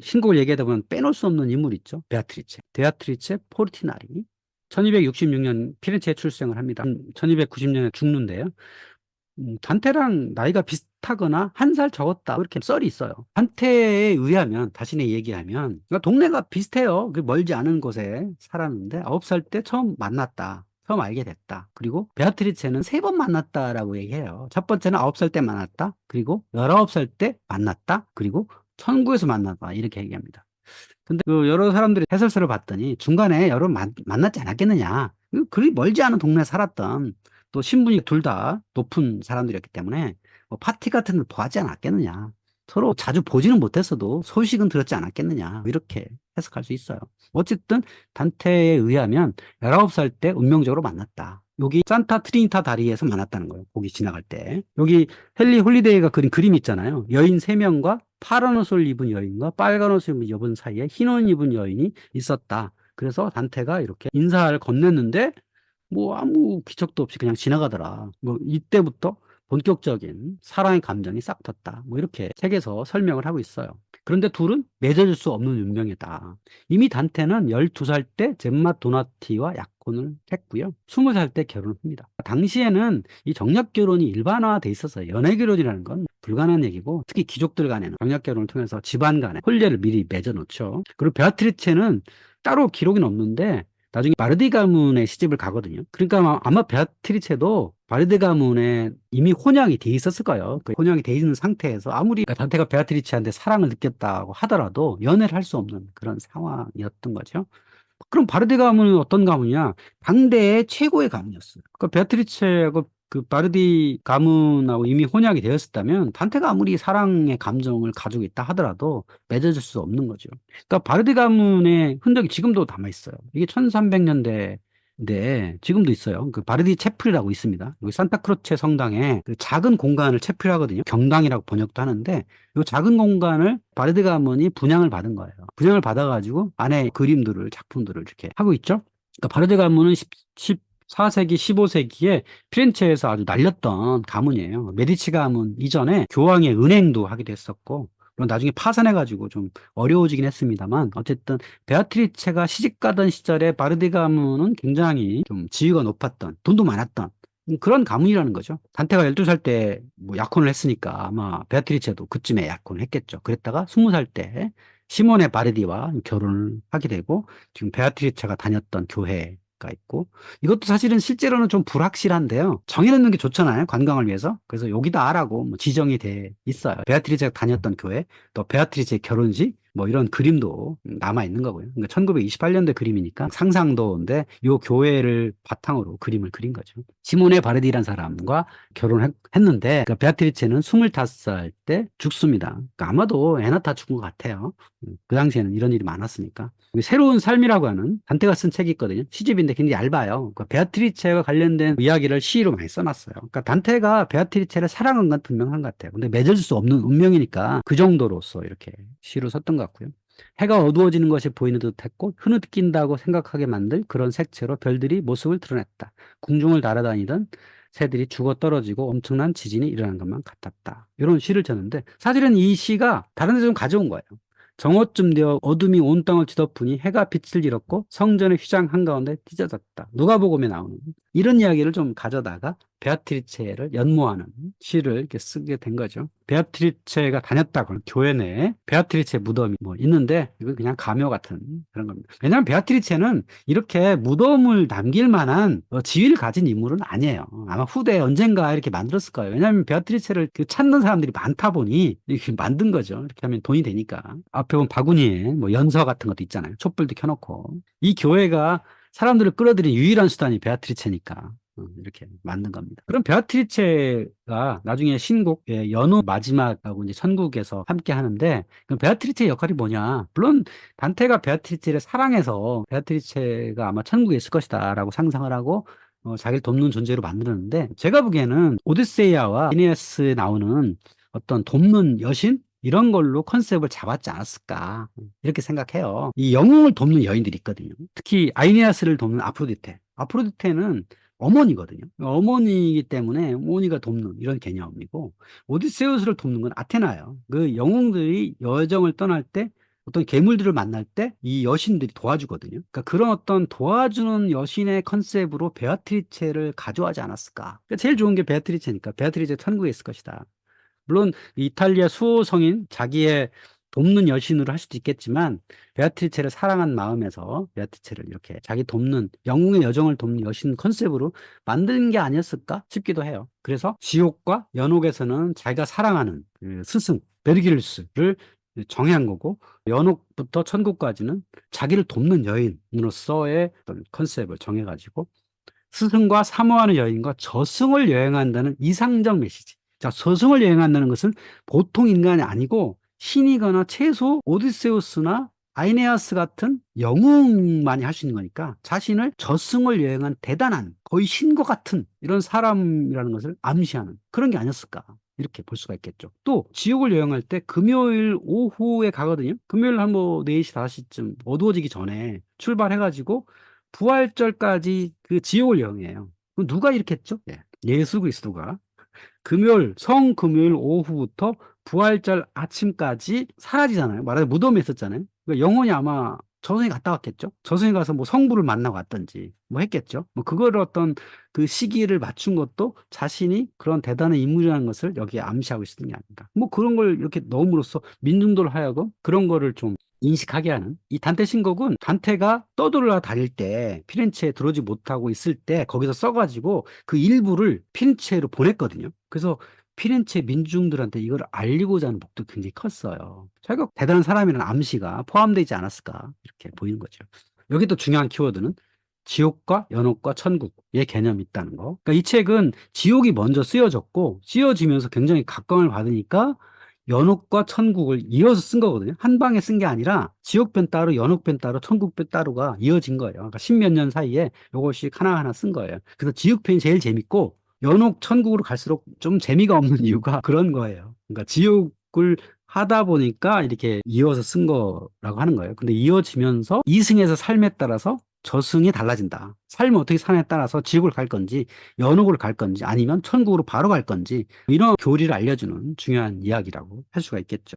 신곡을 얘기하다 보면 빼놓을 수 없는 인물 있죠. 베아트리체. 베아트리체 포르티나리. 1266년 피렌체에 출생을 합니다. 1290년에 죽는데요. 음, 단테랑 나이가 비슷하거나 한 살 적었다. 이렇게 썰이 있어요. 단테에 의하면, 다시 얘기하면, 그러니까 동네가 비슷해요. 그 멀지 않은 곳에 살았는데, 9살 때 처음 만났다. 처음 알게 됐다. 그리고 베아트리체는 세 번 만났다라고 얘기해요. 첫 번째는 9살 때 만났다. 그리고 19살 때 만났다. 그리고 천국에서 만났다. 이렇게 얘기합니다. 근데 그 여러 사람들이 해설서를 봤더니 중간에 여러 만, 만났지 않았겠느냐. 그 그리 멀지 않은 동네에 살았던 또 신분이 둘 다 높은 사람들이었기 때문에 뭐 파티 같은 걸 도하지 않았겠느냐. 서로 자주 보지는 못했어도 소식은 들었지 않았겠느냐. 뭐 이렇게 해석할 수 있어요. 어쨌든 단테에 의하면 19살 때 운명적으로 만났다. 여기 산타 트리니타 다리에서 만났다는 거예요. 거기 지나갈 때. 여기 헨리 홀리데이가 그린 그림 있잖아요. 여인 3명과 파란 옷을 입은 여인과 빨간 옷을 입은 사이에 흰 옷 입은 여인이 있었다. 그래서 단테가 이렇게 인사를 건넸는데 뭐 아무 기척도 없이 그냥 지나가더라. 뭐 이때부터 본격적인 사랑의 감정이 싹 텄다. 뭐 이렇게 책에서 설명을 하고 있어요. 그런데 둘은 맺어질 수 없는 운명이다. 이미 단테는 12살 때 젬마 도나티와 약혼을 했고요. 20살 때 결혼을 합니다. 당시에는 이 정략 결혼이 일반화돼 있어서 연애 결혼이라는 건 불가능한 얘기고 특히 귀족들 간에는 정략 결혼을 통해서 집안 간에 혼례를 미리 맺어 놓죠. 그리고 베아트리체는 따로 기록은 없는데 나중에 바르디 가문의 시집을 가거든요. 그러니까 아마- 베아트리체도 바르디 가문에 이미 혼양이 돼 있었을 거예요. 그 혼양이 돼 있는 상태에서 아무리 단테가 베아트리체한테 사랑을 느꼈다고 하더라도 연애를 할 수 없는 그런 상황이었던 거죠. 그럼 바르디 가문은 어떤 가문이냐? 당대의 최고의 가문이었어요. 그 베아트리체하고 그 바르디 가문하고 이미 혼약이 되었었다면 단테가 아무리 사랑의 감정을 가지고 있다 하더라도 맺어질 수 없는 거죠. 그러니까 바르디 가문의 흔적이 지금도 남아 있어요. 이게 1300년대인데 지금도 있어요. 그 바르디 채플이라고 있습니다. 여기 산타크로체 성당에 그 작은 공간을 채플하거든요. 경당이라고 번역도 하는데 이 작은 공간을 바르디 가문이 분양을 받은 거예요. 분양을 받아가지고 안에 그림들을 작품들을 이렇게 하고 있죠. 그러니까 바르디 가문은 10, 14세기, 15세기에 피렌체에서 아주 날렸던 가문이에요. 메디치 가문 이전에 교황의 은행도 하기도 했었고, 물론 나중에 파산해가지고 좀 어려워지긴 했습니다만, 어쨌든 베아트리체가 시집가던 시절에 바르디 가문은 굉장히 좀 지위가 높았던, 돈도 많았던 그런 가문이라는 거죠. 단테가 12살 때 뭐 약혼을 했으니까 아마 베아트리체도 그쯤에 약혼을 했겠죠. 그랬다가 20살 때 시몬의 바르디와 결혼을 하게 되고, 지금 베아트리체가 다녔던 교회 가 있고 이것도 사실은 실제로는 좀 불확실한데요. 정해놓는 게 좋잖아요. 관광을 위해서. 그래서 여기다라고 뭐 지정이 돼 있어요. 베아트리체가 다녔던 교회, 또 베아트리체 결혼식 뭐 이런 그림도 남아 있는 거고요. 그러니까 1928년대 그림이니까 상상도인데 요 교회를 바탕으로 그림을 그린 거죠. 시모네 바르디란 사람과 결혼을 했는데 그 베아트리체는 25살 때 죽습니다. 그러니까 아마도 애나 다 죽은 것 같아요. 그 당시에는 이런 일이 많았으니까. 새로운 삶이라고 하는 단테가 쓴 책이 있거든요. 시집인데 굉장히 얇아요. 그 베아트리체와 관련된 이야기를 시로 많이 써놨어요. 그러니까 단테가 베아트리체를 사랑한 건 분명한 것 같아요. 근데 맺어질 수 없는 운명이니까 그 정도로서 이렇게 시로 썼던 것 같고요. 해가 어두워지는 것이 보이는 듯 했고 흐느낀다고 생각하게 만들 그런 색채로 별들이 모습을 드러냈다. 궁중을 날아다니던 새들이 죽어 떨어지고 엄청난 지진이 일어난 것만 같았다. 이런 시를 쳤는데 사실은 이 시가 다른 데서 좀 가져온 거예요. 정오쯤 되어 어둠이 온 땅을 뒤덮으니 해가 빛을 잃었고 성전의 휘장 한가운데 찢어졌다. 누가복음에 나오는 이런 이야기를 좀 가져다가 베아트리체를 연모하는 시를 이렇게 쓰게 된 거죠. 베아트리체가 다녔다고 교회 내에 베아트리체 무덤이 뭐 있는데 이건 그냥 가묘 같은 그런 겁니다. 왜냐하면 베아트리체는 이렇게 무덤을 남길 만한 어, 지위를 가진 인물은 아니에요. 아마 후대에 언젠가 이렇게 만들었을 거예요. 왜냐하면 베아트리체를 그 찾는 사람들이 많다 보니 이렇게 만든 거죠. 이렇게 하면 돈이 되니까. 앞에 보면 바구니에 뭐 연서 같은 것도 있잖아요. 촛불도 켜놓고. 이 교회가 사람들을 끌어들인 유일한 수단이 베아트리체니까. 어, 이렇게 만든 겁니다. 그럼 베아트리체가 나중에 신곡 의 연호 마지막하고 이제 천국에서 함께 하는데 그럼 베아트리체의 역할이 뭐냐? 물론 단테가 베아트리체를 사랑해서 베아트리체가 아마 천국에 있을 것이다라고 상상을 하고 어, 자기를 돕는 존재로 만들었는데 제가 보기에는 오디세이아와 이네아스에 나오는 어떤 돕는 여신 이런 걸로 컨셉을 잡았지 않았을까 이렇게 생각해요. 이 영웅을 돕는 여인들이 있거든요. 특히 아이네아스를 돕는 아프로디테. 아프로디테는 어머니거든요. 어머니이기 때문에 어머니가 돕는 이런 개념이고 오디세우스를 돕는 건 아테나예요. 그 영웅들이 여정을 떠날 때 어떤 괴물들을 만날 때 이 여신들이 도와주거든요. 그러니까 그런 어떤 도와주는 여신의 컨셉으로 베아트리체를 가져가지 않았을까. 그러니까 제일 좋은 게 베아트리체니까 베아트리체 천국에 있을 것이다. 물론 이탈리아 수호 성인 자기의 돕는 여신으로 할 수도 있겠지만 베아트리체를 사랑한 마음에서 베아트리체를 이렇게 자기 돕는 영웅의 여정을 돕는 여신 컨셉으로 만든 게 아니었을까 싶기도 해요. 그래서 지옥과 연옥에서는 자기가 사랑하는 그 스승 베르기르스를 정의한 거고 연옥부터 천국까지는 자기를 돕는 여인으로서의 어떤 컨셉을 정해가지고 스승과 사모하는 여인과 저승을 여행한다는 이상적 메시지. 자, 저승을 여행한다는 것은 보통 인간이 아니고 신이거나 최소 오디세우스나 아이네아스 같은 영웅만이 할 수 있는 거니까 자신을 저승을 여행한 대단한 거의 신과 같은 이런 사람이라는 것을 암시하는 그런 게 아니었을까 이렇게 볼 수가 있겠죠. 또 지옥을 여행할 때 금요일 오후에 가거든요. 금요일 한 뭐 4시 5시쯤 어두워지기 전에 출발해가지고 부활절까지 그 지옥을 여행해요. 누가 이렇게 했죠? 예. 예수 그리스도가 금요일 성금요일 오후부터 부활절 아침까지 사라지잖아요. 말하자면 무덤에 있었잖아요. 그러니까 영혼이 아마 저승에 갔다 왔겠죠. 저승에 가서 뭐 성부를 만나고 왔던지 뭐 했겠죠. 뭐 그거를 어떤 그 시기를 맞춘 것도 자신이 그런 대단한 인물이라는 것을 여기에 암시하고 있는 게 아닌가. 뭐 그런 걸 이렇게 넣음으로써 민중들 하여금 그런 거를 좀 인식하게 하는 이 단테 신곡은 단테가 떠돌아 다닐 때 피렌체에 들어오지 못하고 있을 때 거기서 써가지고 그 일부를 피렌체로 보냈거든요. 그래서 피렌체 민중들한테 이걸 알리고자 하는 목도 굉장히 컸어요. 자기가 대단한 사람이라는 암시가 포함되지 않았을까 이렇게 보이는 거죠. 여기 또 중요한 키워드는 지옥과 연옥과 천국의 개념이 있다는 거. 그러니까 이 책은 지옥이 먼저 쓰여졌고 쓰여지면서 굉장히 각광을 받으니까 연옥과 천국을 이어서 쓴 거거든요. 한 방에 쓴 게 아니라 지옥편 따로, 연옥편 따로, 천국편 따로가 이어진 거예요. 그러니까 십몇 년 사이에 요것씩 하나하나 쓴 거예요. 그래서 지옥편이 제일 재밌고 연옥 천국으로 갈수록 좀 재미가 없는 이유가 그런 거예요. 그러니까 지옥을 하다 보니까 이렇게 이어서 쓴 거라고 하는 거예요. 근데 이어지면서 이승에서 삶에 따라서 저승이 달라진다. 삶을 어떻게 사냐에 따라서 지옥을 갈 건지, 연옥을 갈 건지, 아니면 천국으로 바로 갈 건지, 이런 교리를 알려주는 중요한 이야기라고 할 수가 있겠죠.